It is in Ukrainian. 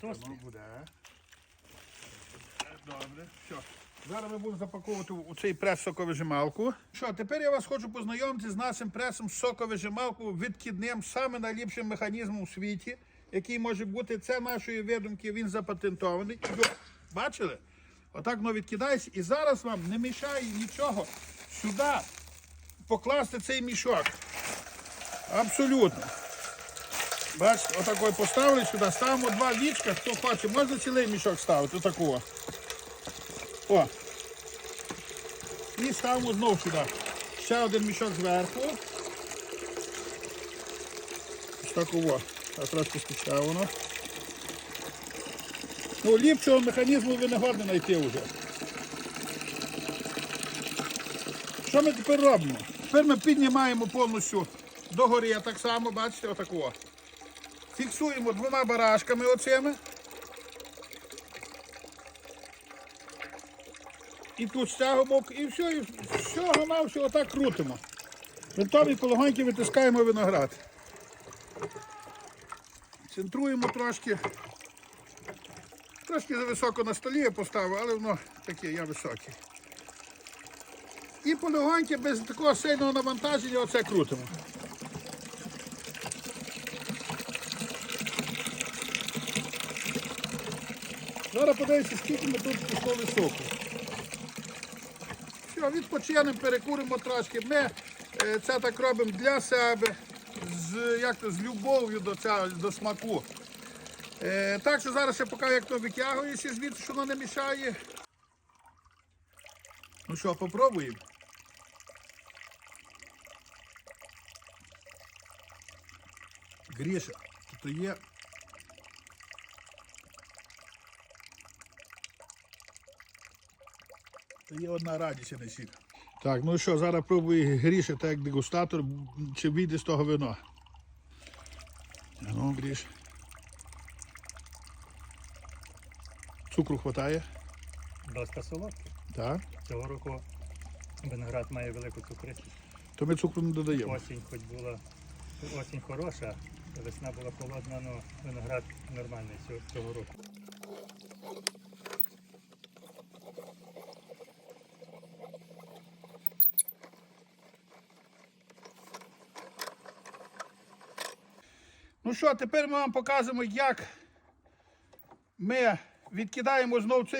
Шостий. Буде. Добре, все. Зараз ми будемо запаковувати у цей прес соковижималку. Що, тепер я вас хочу познайомити з нашим пресом соковижималку відкидним, саме найліпшим механізмом у світі, який може бути. Це нашої видумки, він запатентований. Бачили? Отак воно відкидається. І зараз вам не мішає нічого сюди покласти цей мішок. Абсолютно. Бачите, отакой поставили сюди, ставимо два вічка, хто хоче, можна цілий мішок ставити, отакого. О. І ставимо знову сюди. Ще один мішок зверху. Ось такого. Так трошки воно. Ну, ліпшого механізму ви не годні знайти вже. Що ми тепер робимо? Тепер ми піднімаємо повністю догори так само, бачите, отакого. Фіксуємо двома барашками оцими. І тут стягуємо, і все, і всього на всього так крутимо. Винтом і полегоньки витискаємо виноград. Центруємо трошки. Трошки зависоко на столі я поставив, але воно таке, я високий. І полегоньки без такого сильного навантаження оце крутимо. Зараз подивимося, скільки ми тут пішли соку. Все, відпочинемо, перекуримо трошки. Ми е, це так робимо для себе, з, як то, з любов'ю до, до смаку. Е, так що зараз я поки як то витягується звідси, що воно не мішає. Ну що, попробуємо. Гріша, тут є Це є одна радість, а не сіль. Так, ну що, зараз пробую гріше, так як дегустатор, чи вийде з того вино. Ну, гріш. Цукру хватає, Доста солодкий. так. Цього року виноград має велику цукристість. То ми цукру не додаємо. Осінь хоч була осінь хороша, весна була холодна, але виноград нормальний цього року. Ну що, тепер ми вам покажемо, як ми відкидаємо знову цей